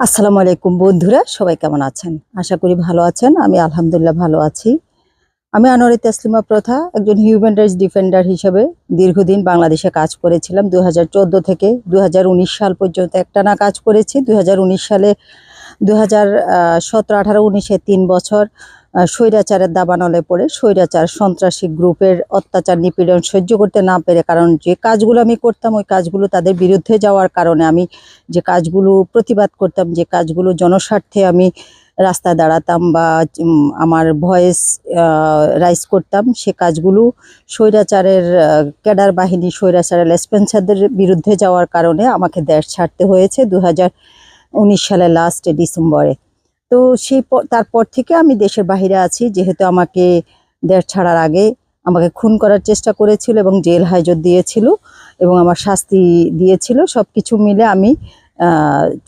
আসসালামু আলাইকুম বন্ধুরা, সবাই কেমন আছেন? আশা করি ভালো আছেন, আমি আলহামদুলিল্লাহ ভালো আছি। আমি আনোয়ারি তাসলিমা প্রথা, একজন হিউম্যান রাইটস ডিফেন্ডার হিসেবে দীর্ঘদিন বাংলাদেশে কাজ করেছিলাম। দুই হাজার চোদ্দ থেকে দুই হাজার উনিশ সাল পর্যন্ত একটানা কাজ করেছি। দুই হাজার উনিশ সালে দু হাজার সতেরো আঠারো উনিশে তিন বছর স্বৈরাচারের দাবানলে পড়ে স্বৈরাচার সন্ত্রাসী গ্রুপের অত্যাচার নিপীড়ন সহ্য করতে না পেরে, কারণ যে কাজগুলো আমি করতাম, ওই কাজগুলো তাদের বিরুদ্ধে যাওয়ার কারণে আমি যে কাজগুলো প্রতিবাদ করতাম, যে কাজগুলো জনস্বার্থে আমি রাস্তায় দাঁড়াতাম বা আমার ভয়েস রাইজ করতাম, সে কাজগুলো স্বৈরাচারের ক্যাডার বাহিনী স্বৈরাচারের লেসপেন্সারদের বিরুদ্ধে যাওয়ার কারণে আমাকে দেশ ছাড়তে হয়েছে দু হাজার উনিশ সালের লাস্টে ডিসেম্বরে। তো সেই তারপর থেকে আমি দেশের বাহিরে আছি, যেহেতু আমাকে দেশ ছাড়ার আগে আমাকে খুন করার চেষ্টা করেছিল এবং জেল হাজত দিয়েছিল এবং আমার শাস্তি দিয়েছিল সব কিছু মিলে আমি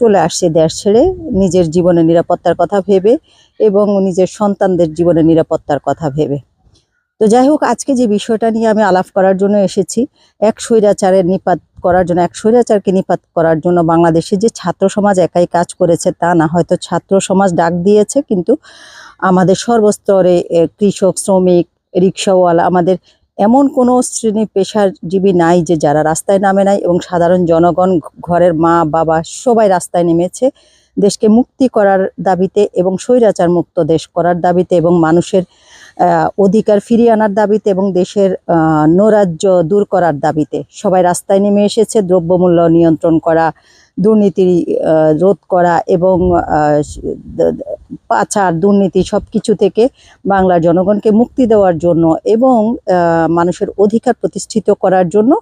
চলে আসছি দেশ ছেড়ে নিজের জীবনে নিরাপত্তার কথা ভেবে এবং নিজের সন্তানদের জীবনে নিরাপত্তার কথা ভেবে। তো যাই হোক, আজকে যে বিষয়টা নিয়ে আমি আলাপ করার জন্য এসেছি, এক স্বৈরাচারের নিপাত করার জন্য, এক স্বৈরাচারকে নিপাত করার জন্য বাংলাদেশে যে ছাত্র সমাজ একাই কাজ করেছে তা না, হয়তো ছাত্র সমাজ ডাক দিয়েছে, কিন্তু আমাদের সর্বস্তরে কৃষক, শ্রমিক, রিক্সাওয়ালা, আমাদের এমন কোনো শ্রেণি পেশাজীবী নাই যে যারা রাস্তায় নামে নাই এবং সাধারণ জনগণ, ঘরের মা, বাবা সবাই রাস্তায় নেমেছে দেশকে মুক্তি করার দাবিতে এবং স্বৈরাচার মুক্ত দেশ করার দাবিতে এবং মানুষের অধিকার ফিরিয়ে আনার দাবিতে এবং দেশের নৈরাজ্য দূর করার দাবিতে। সবাই রাস্তায় নেমে এসেছে, দ্রব্যমূল্য নিয়ন্ত্রণ করা, দুর্নীতি রোধ করা এবং পাচার, দুর্নীতি সব কিছু থেকে বাংলার জনগণকে মুক্তি দেওয়ার জন্য এবং মানুষের অধিকার প্রতিষ্ঠিত করার জন্য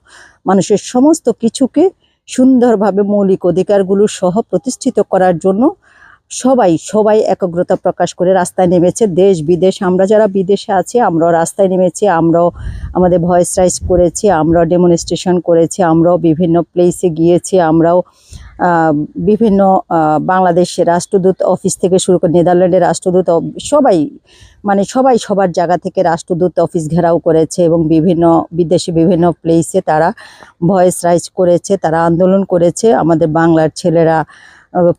মানুষের সমস্ত কিছুকে সুন্দরভাবে মৌলিক অধিকারগুলো সহ প্রতিষ্ঠিত করার জন্য সবাই সবাই একাগ্রতা প্রকাশ করে রাস্তায় নেমেছে। দেশ, বিদেশ, আমরা যারা বিদেশে আছি, আমরাও রাস্তায় নেমেছি, আমরাও আমাদের ভয়েস রাইজ করেছি, আমরাও ডেমনস্ট্রেশন করেছি, আমরাও বিভিন্ন প্লেসে গিয়েছি, আমরাও বিভিন্ন বাংলাদেশের রাষ্ট্রদূত অফিস থেকে শুরু করে নেদারল্যান্ডের রাষ্ট্রদূত সবাই মানে সবাই সবার জায়গা থেকে রাষ্ট্রদূত অফিস ঘেরাও করেছে এবং বিভিন্ন বিদেশে বিভিন্ন প্লেসে তারা ভয়েস রাইজ করেছে, তারা আন্দোলন করেছে। আমাদের বাংলার ছেলেরা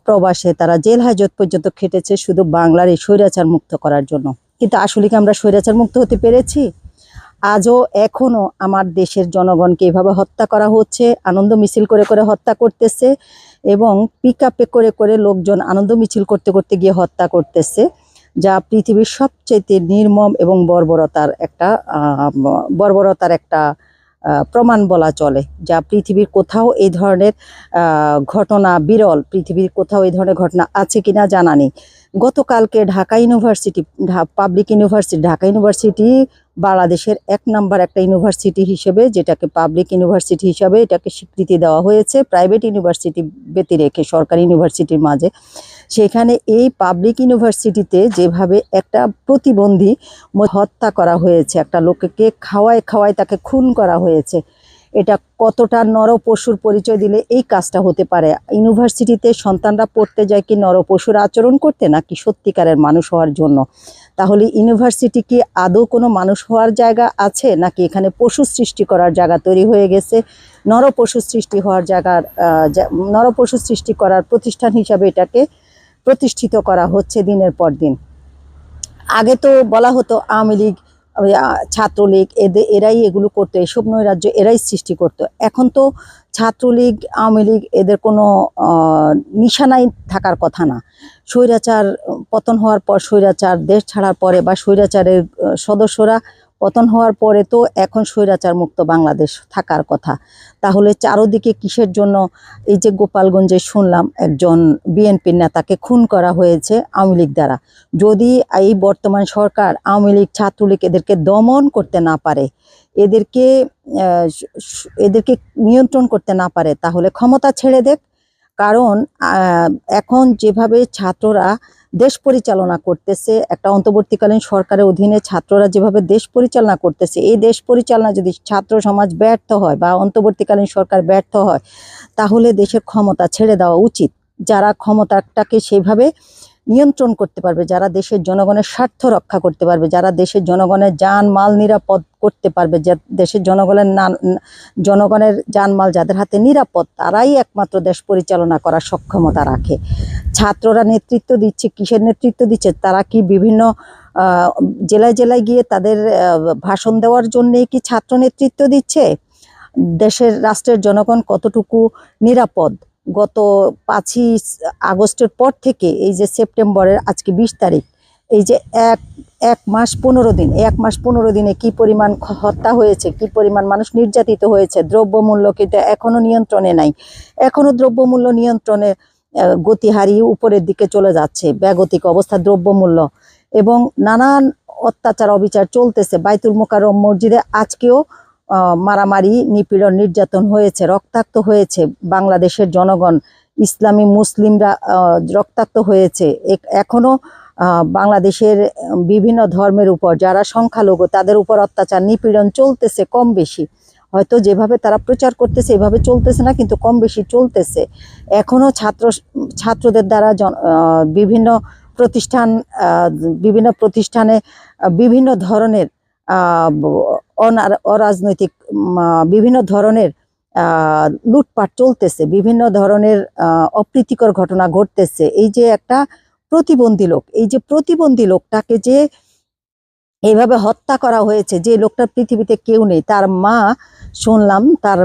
প্রবাসে তারা জেল হাজত পর্যন্ত খেটেছে শুধু বাংলার এই স্বৈরাচার মুক্ত করার জন্য। কিন্তু আসলে কি আমরা স্বৈরাচার মুক্ত হতে পেরেছি? আজও এখনও আমার দেশের জনগণকে এভাবে হত্যা করা হচ্ছে, আনন্দ মিছিল করে করে হত্যা করতেছে এবং পিক করে করে লোকজন আনন্দ মিছিল করতে করতে গিয়ে হত্যা করতেছে, যা পৃথিবীর সবচেয়ে নির্মম এবং বর্বরতার একটা বর্বরতার একটা প্রমাণ বলা চলে, যা পৃথিবীর কোথাও এই ধরনের ঘটনা বিরল, পৃথিবীর কোথাও এই ধরনের ঘটনা আছে কিনা জানা নেই। গতকালকে Dhaka university public university Dhaka university বাংলাদেশের এক নাম্বার একটা ইউনিভার্সিটি হিসেবে, যেটাকে পাবলিক ইউনিভার্সিটি হিসাবে এটাকে স্বীকৃতি দেওয়া হয়েছে প্রাইভেট ইউনিভার্সিটি ব্যতি রেখে, সরকারি ইউনিভার্সিটির মাঝে। সেখানে এই পাবলিক ইউনিভার্সিটিতে যেভাবে একটা প্রতিবন্ধী হত্যা করা হয়েছে, একটা লোককে খাওয়ায় খাওয়ায় তাকে খুন করা হয়েছে এটা কতটা নর পশুর পরিচয় দিলে এই কাজটা হতে পারে? ইউনিভার্সিটিতে সন্তানরা পড়তে যায় কি নর পশুর আচরণ করতে, নাকি সত্যিকারের মানুষ হওয়ার জন্য? তাহলে ইউনিভার্সিটি কি আদৌ কোনো মানুষ হওয়ার জায়গা আছে, নাকি এখানে পশু সৃষ্টি করার জায়গা তৈরি হয়ে গেছে? নর পশু সৃষ্টি হওয়ার জায়গার নর পশু সৃষ্টি করার প্রতিষ্ঠান হিসাবে এটাকে প্রতিষ্ঠিত করা হচ্ছে দিনের পর দিন। আগে তো বলা হতো আওয়ামী লীগ ছাত্রলীগ এদের এরাই এগুলো করতো, এসব নৈরাজ্য এরাই সৃষ্টি করতো। এখন তো ছাত্রলীগ, আওয়ামী লীগ এদের কোনো নিশানাই থাকার কথা না। স্বৈরাচার, পতন হওয়ার পর স্বৈরাচার, দেশ ছাড়ার পরে বা স্বৈরাচারের সদস্যরা পতন হওয়ার পরে তো এখন স্বৈরাচার মুক্ত বাংলাদেশ থাকার কথা। তাহলে চারোদিকে কিসের জন্য? এই যে গোপালগঞ্জে শুনলাম একজন বিএনপির নেতাকে খুন করা হয়েছে আওয়ামী লীগ দ্বারা। যদি এই বর্তমান সরকার আওয়ামী লীগ ছাত্রলীগ এদেরকে দমন করতে না পারে, এদেরকে এদেরকে নিয়ন্ত্রণ করতে না পারে, তাহলে ক্ষমতা ছেড়ে দেখ কারণ এখন যেভাবে ছাত্ররা দেশ পরিচালনা করতেছে, একটা অন্তর্বর্তীকালীন সরকারের অধীনে ছাত্ররা যেভাবে দেশ পরিচালনা করতেছে, এই দেশ পরিচালনা যদি ছাত্র সমাজ ব্যর্থ হয় বা অন্তর্বর্তীকালীন সরকার ব্যর্থ হয়, তাহলে দেশের ক্ষমতা ছেড়ে দেওয়া উচিত। যারা ক্ষমতাটাকে সেভাবে নিয়ন্ত্রণ করতে পারবে, যারা দেশের জনগণের স্বার্থ রক্ষা করতে পারবে, যারা দেশের জনগণের যান মাল নিরাপদ করতে পারবে, যা দেশের জনগণের না জনগণের যানমাল যাদের হাতে নিরাপদ, তারাই একমাত্র দেশ পরিচালনা করার সক্ষমতা রাখে। ছাত্ররা নেতৃত্ব দিচ্ছে, কিসের নেতৃত্ব দিচ্ছে, তারা কি বিভিন্ন জেলায় জেলায় গিয়ে তাদের ভাষণ দেওয়ার জন্যই কি ছাত্র নেতৃত্ব দিচ্ছে? দেশের, রাষ্ট্রের জনগণ কতটুকু নিরাপদ? গত পাঁচই আগস্টের পর থেকে এই যে সেপ্টেম্বরের আজকে বিশ তারিখ, এই যে এক এক মাস পনেরো দিন, এক মাস পনেরো দিনে কি পরিমাণ হত্যা হয়েছে, কি পরিমাণ মানুষ নির্যাতিত হয়েছে, দ্রব্যমূল্য কিন্তু এখনও নিয়ন্ত্রণে নাই। এখনও দ্রব্যমূল্য নিয়ন্ত্রণে গতি হারিয়ে উপরের দিকে চলে যাচ্ছে ব্যাগতিক অবস্থা দ্রব্যমূল্য। এবং নানান অত্যাচার, অবিচার চলতেছে। বাইতুল মোকাররম মসজিদে আজকেও মারামারি, নিপীড়ন, নির্যাতন হয়েছে, রক্তাক্ত হয়েছে বাংলাদেশের জনগণ, ইসলামী মুসলিমরা রক্তাক্ত হয়েছে। এক- এখনও বাংলাদেশের বিভিন্ন ধর্মের উপর যারা সংখ্যালঘু, তাদের উপর অত্যাচার, নিপীড়ন চলতেছে কম বেশি। হয়তো যেভাবে তারা প্রচার করতেছে, এভাবে চলতেছে না, কিন্তু কম বেশি চলতেছে। এখনও ছাত্র, ছাত্রদের দ্বারা বিভিন্ন প্রতিষ্ঠান বিভিন্ন প্রতিষ্ঠানে বিভিন্ন ধরনের অরাজনৈতিক বিভিন্ন ধরনের লুটপাট চলতেছে, বিভিন্ন ধরনের অপ্রীতিকর ঘটনা ঘটতেছে। এই যে একটা প্রতিবন্ধী লোক, এই যে প্রতিবন্ধী লোকটাকে যে এইভাবে হত্যা করা হয়েছে, যে লোকটা পৃথিবীতে কেউ নেই, তার মা, শুনলাম, তার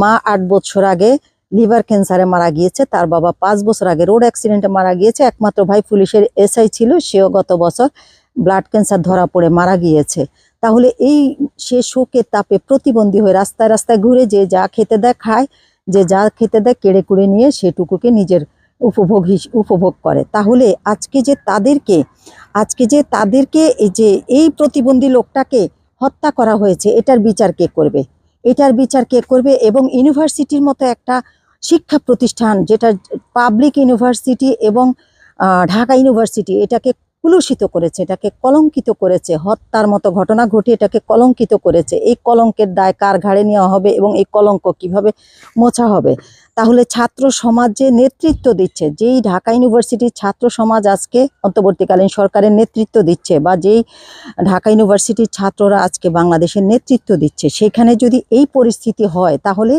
মা আট বছর আগে লিভার ক্যান্সারে মারা গিয়েছে, তার বাবা পাঁচ বছর আগে রোড অ্যাক্সিডেন্টে মারা গিয়েছে, একমাত্র ভাই পুলিশের এসআই ছিল, সেও গত বছর ব্লাড ক্যান্সার ধরা পড়ে, মারা গিয়েছে। তাহলে এই সে শোকের তাপে প্রতিবন্ধী হয়ে রাস্তায় রাস্তায় ঘুরে যে যা খেতে দেয় খায় যে যা খেতে দেয়, কেড়ে কুড়ে নিয়ে সেটুকুকে নিজের উপভোগ উপভোগ করে। তাহলে আজকে যে তাদেরকে, আজকে যে তাদেরকে এই যে, এই প্রতিবন্ধী লোকটাকে হত্যা করা হয়েছে, এটার বিচার কে করবে? এটার বিচার কে করবে? এবং ইউনিভার্সিটির মতো একটা শিক্ষা প্রতিষ্ঠান, যেটা পাবলিক ইউনিভার্সিটি এবং ঢাকা ইউনিভার্সিটি, এটাকে কুলুষিত করেছে, এটাকে কলঙ্কিত করেছে, হত্যার মতো ঘটনা ঘটিয়ে এটাকে কলঙ্কিত করেছে। এই কলঙ্কের দায় কার ঘাড়ে নেওয়া হবে এবং এই কলঙ্ক কীভাবে মোছা হবে? তাহলে ছাত্র সমাজ যে নেতৃত্ব দিচ্ছে, যেই ঢাকা ইউনিভার্সিটির ছাত্র সমাজ আজকে অন্তর্বর্তীকালীন সরকারের নেতৃত্ব দিচ্ছে বা যেই ঢাকা ইউনিভার্সিটির ছাত্ররা আজকে বাংলাদেশের নেতৃত্ব দিচ্ছে, সেখানে যদি এই পরিস্থিতি হয়, তাহলে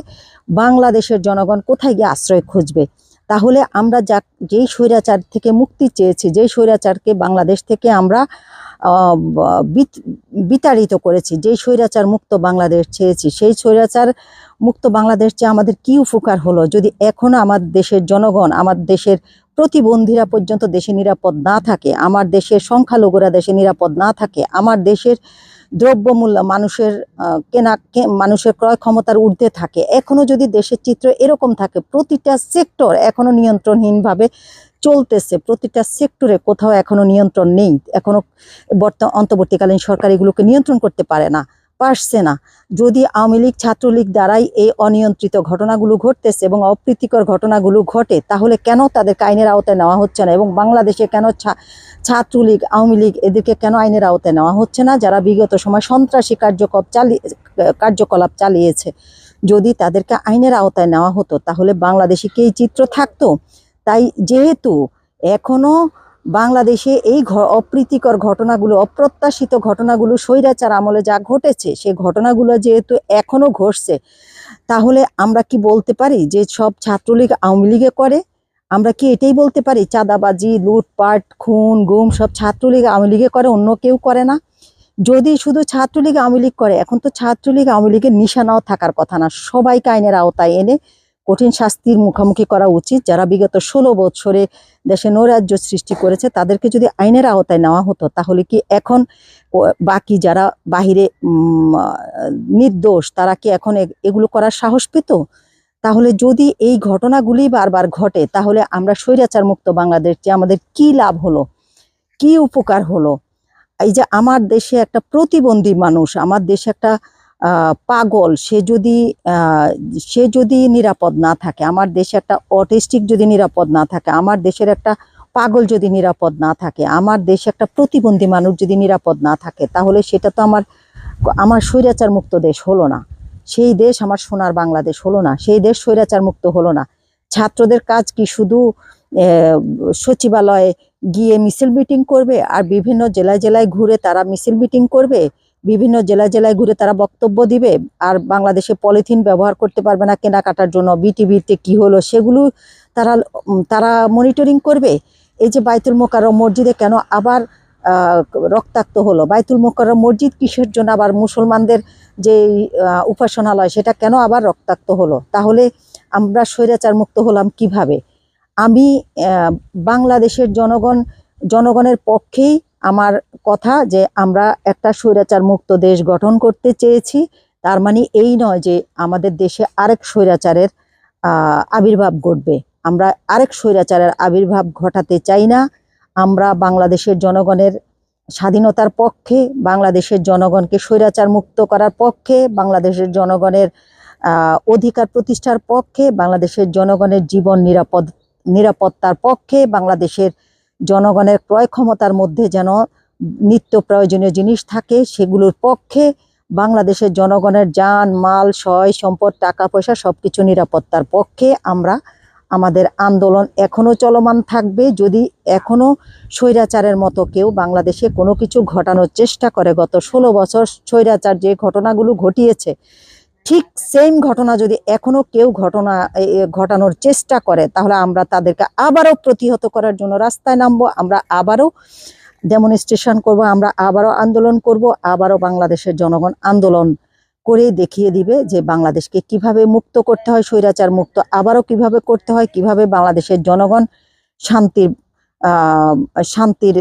বাংলাদেশের জনগণ কোথায় গিয়ে আশ্রয় খুঁজবে? তাহলে আমরা যা, যেই স্বৈরাচার থেকে মুক্তি চেয়েছি, যেই স্বৈরাচারকে বাংলাদেশ থেকে আমরা বিত- বিতাড়িত করেছি, যেই স্বৈরাচার মুক্ত বাংলাদেশ চেয়েছি, সেই স্বৈরাচার মুক্ত বাংলাদেশ চেয়ে আমাদের কি উপকার হলো? যদি এখনও আমার দেশের জনগণ, আমার দেশের প্রতিবন্ধীরা পর্যন্ত দেশে নিরাপদ না থাকে, আমার দেশের সংখ্যালঘুরা দেশে নিরাপদ না থাকে, আমার দেশের দ্রব্যমূল্য মানুষের কেনা মানুষের ক্রয় ক্ষমতার ঊর্ধ্বে থাকে। এখনও যদি দেশের চিত্র এরকম থাকে, প্রতিটা সেক্টর এখনও নিয়ন্ত্রণহীনভাবে চলতেছে। প্রতিটা সেক্টরে কোথাও এখনও নিয়ন্ত্রণ নেই। এখনও বর্তমান অন্তর্বর্তীকালীন সরকার এগুলোকে নিয়ন্ত্রণ করতে পারে না, পারছে না। যদি আওয়ামী লীগ, ছাত্রলীগ দ্বারাই এই অনিয়ন্ত্রিত ঘটনাগুলো ঘটতেছে এবং অপ্রীতিকর ঘটনাগুলো ঘটে, তাহলে কেন তাদের আইনের আওতায় নেওয়া হচ্ছে না এবং বাংলাদেশে কেন ছা- ছাত্রলীগ, আওয়ামী লীগ এদেরকে কেন আইনের আওতায় নেওয়া হচ্ছে না? যারা বিগত সময় সন্ত্রাসী কার্যকলাপ চালিয়ে কার্যকলাপ চালিয়েছে। যদি তাদেরকে আইনের আওতায় নেওয়া হতো, তাহলে বাংলাদেশে কি চিত্র থাকতো? তাই যেহেতু এখনও বাংলাদেশে এই অপ্রীতিকর ঘটনাগুলো, অপ্রত্যাশিত ঘটনাগুলো স্বৈরাচার আমলে যা ঘটেছে সেই ঘটনাগুলো যেহেতু এখনও ঘটছে, তাহলে আমরা কি বলতে পারি যে সব ছাত্রলীগ আওয়ামী লীগে করে? আমরা কি এটাই বলতে পারি? চাঁদাবাজি, লুটপাট, খুন, গুম সব ছাত্রলীগ আওয়ামী লীগে করে, অন্য কেউ করে না। যদি শুধু ছাত্রলীগ আওয়ামী লীগ করে, এখন তো ছাত্রলীগ আওয়ামী লীগের নিশানাও থাকার কথা না। সবাইকে আইনের আওতায় এনে কঠিন শাস্তির মুখোমুখি করা উচিত। যারা বিগত ষোলো বছরে দেশে নৈরাজ্য সৃষ্টি করেছে, তাদেরকে যদি আইনের আওতায় নেওয়া হতো, তাহলে কি এখন বাকি যারা বাহিরে নির্দোষ, তারা কি এখন এগুলো করার সাহস পেত? তাহলে যদি এই ঘটনাগুলি বারবার ঘটে, তাহলে আমরা স্বৈরাচার মুক্ত বাংলাদেশ যে আমাদের কি লাভ হলো? কি উপকার হলো? এই যে আমার দেশে একটা প্রতিবন্ধী মানুষ, আমার দেশে একটা পাগল, সে যদি সে যদি নিরাপদ না থাকে, আমার দেশে একটা অটিস্টিক যদি নিরাপদ না থাকে, আমার দেশের একটা পাগল যদি নিরাপদ না থাকে, আমার দেশে একটা প্রতিবন্ধী মানুষ যদি নিরাপদ না থাকে, তাহলে সেটা তো আমার আমার স্বৈরাচার মুক্ত দেশ হলো না। সেই দেশ আমার সোনার বাংলাদেশ হলো না, সেই দেশ স্বৈরাচার মুক্ত হলো না। ছাত্রদের কাজ কি শুধু সচিবালয়ে গিয়ে মিছিল মিটিং করবে আর বিভিন্ন জেলায় জেলায় ঘুরে তারা মিছিল মিটিং করবে? বিভিন্ন জেলায় জেলায় ঘুরে তারা বক্তব্য দিবে? আর বাংলাদেশে পলিথিন ব্যবহার করতে পারবে না কেনাকাটার জন্য, বিটিভিতে কি হলো সেগুলো তারা তারা মনিটরিং করবে? এই যে বাইতুল মোকাররম মসজিদে কেন আবার রক্তাক্ত হলো। বাইতুল মোকাররম মসজিদ কিসের জন্য? আবার মুসলমানদের যে উপাসনালয়, সেটা কেন আবার রক্তাক্ত হলো? তাহলে আমরা স্বৈরাচার মুক্ত হলাম কীভাবে? আমি বাংলাদেশের জনগণ, জনগণের পক্ষেই আমার কথা যে আমরা একটা স্বৈরাচার মুক্ত দেশ গঠন করতে চেয়েছি। তার মানে এই নয় যে আমাদের দেশে আরেক স্বৈরাচারের আবির্ভাব ঘটবে। আমরা আরেক স্বৈরাচারের আবির্ভাব ঘটাতে চাই না। আমরা বাংলাদেশের জনগণের স্বাধীনতার পক্ষে, বাংলাদেশের জনগণকে স্বৈরাচার মুক্ত করার পক্ষে, বাংলাদেশের জনগণের অধিকার প্রতিষ্ঠার পক্ষে, বাংলাদেশের জনগণের জীবন নিরাপদ, নিরাপত্তার পক্ষে, বাংলাদেশের জনগণের ক্রয় ক্ষমতার মধ্যে যেন নিত্য প্রয়োজনীয় জিনিস থাকে সেগুলোর পক্ষে, বাংলাদেশের জনগণের যান, মাল, সয়, সম্পদ, টাকা, পয়সা সব কিছু নিরাপত্তার পক্ষে আমরা আমাদের আন্দোলন এখনও চলমান থাকবে। যদি এখনও স্বৈরাচারের মতো কেউ বাংলাদেশে কোনো কিছু ঘটানোর চেষ্টা করে, গত ষোলো বছর স্বৈরাচার যে ঘটনাগুলো ঘটিয়েছে, ঠিক সেম ঘটনা যদি এখনও কেউ ঘটনা ঘটানোর চেষ্টা করে, তাহলে আমরা তাদেরকে আবারও প্রতিহত করার জন্য রাস্তায় নামবো, আমরা আবারও ডেমনস্ট্রেশন করব, আমরা আবারও আন্দোলন করব, আবারও বাংলাদেশের জনগণ আন্দোলন করে দেখিয়ে দিবে যে বাংলাদেশকে কীভাবে মুক্ত করতে হয়, স্বৈরাচার মুক্ত আবারও কীভাবে করতে হয়, কীভাবে বাংলাদেশের জনগণ শান্তির শান্তির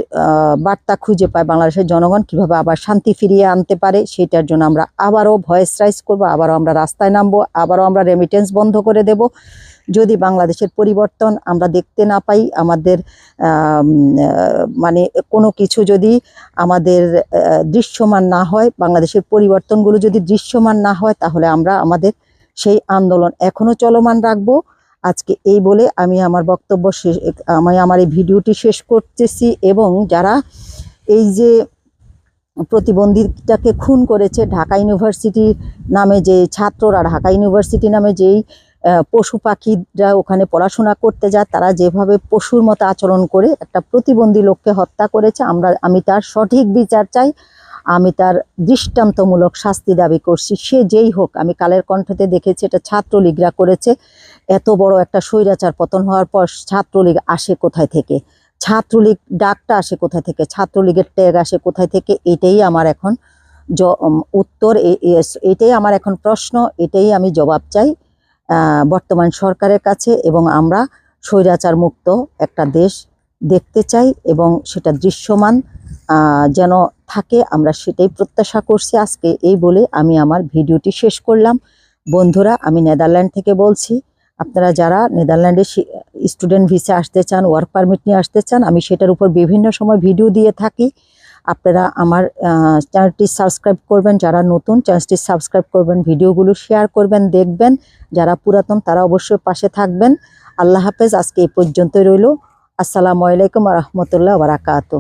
বার্তা খুঁজে পায় বাংলাদেশের জনগণ কীভাবে আবার শান্তি ফিরিয়ে আনতে পারে, সেটার জন্য আমরা আবারও ভয়েস রাইজ করব, আবারও আমরা রাস্তায় নামবো, আবারও আমরা রেমিটেন্স বন্ধ করে দেব। যদি বাংলাদেশের পরিবর্তন আমরা দেখতে না পাই, আমাদের মানে কোনো কিছু যদি আমাদের দৃশ্যমান না হয়, বাংলাদেশের পরিবর্তনগুলো যদি দৃশ্যমান না হয়, তাহলে আমরা আমাদের সেই আন্দোলন এখনও চলমান রাখব। আজকে এই বলে আমি আমার বক্তব্য শেষ, আমি আমার এই ভিডিওটি শেষ করতেছি এবং যারা এই যে প্রতিবন্ধীটাকে খুন করেছে ঢাকা ইউনিভার্সিটির নামে যে ছাত্ররা, ঢাকা ইউনিভার্সিটি নামে যেই পশু পাখিরা ওখানে পড়াশোনা করতে যায়, তারা যেভাবে পশুর মতো আচরণ করে একটা প্রতিবন্ধী লোককে হত্যা করেছে, আমরা, আমি তার সঠিক বিচার চাই, আমি তার দৃষ্টান্তমূলক শাস্তি দাবি করছি, সে যেই হোক, আমি কালের কণ্ঠতে দেখেছি, এটা ছাত্রলীগরা করেছে এত বড় একটা স্বৈরাচার পতন হওয়ার পর ছাত্রলীগ আসে কোথায় থেকে? ছাত্রলীগ ডাকটা আসে কোথায় থেকে? ছাত্রলীগের ট্যাগ আসে কোথায় থেকে? এটাই আমার এখন জ- উত্তর। এটাই আমার এখন প্রশ্ন। এটাই আমি জবাব চাই বর্তমান সরকারের কাছে এবং আমরা স্বৈরাচার মুক্ত একটা দেশ দেখতে চাই এবং সেটা দৃশ্যমান যেন থাকে। আমরা সেটাই প্রত্যাশা করছি আজকে এই বলে আমি আমার ভিডিওটি শেষ করলাম। বন্ধুরা, আমি নেদারল্যান্ড থেকে বলছি আপনারা যারা নেদারল্যান্ডে স্টুডেন্ট ভিসা আসতে চান ওয়ার্ক পারমিট নিয়ে আসতে চান, আমি সেটার উপর বিভিন্ন সময় ভিডিও দিয়ে থাকি। আপনারা আমার চ্যানেলটি সাবস্ক্রাইব করবেন। যারা নতুন চ্যানেলটি সাবস্ক্রাইব করবেন ভিডিওগুলো শেয়ার করবেন, দেখবেন। যারা পুরাতন, তারা অবশ্যই পাশে থাকবেন। আল্লাহ হাফেজ, আজকে এই পর্যন্তই রইল। আসসালামু আলাইকুম রহমতুল্লাহ বারাকাতু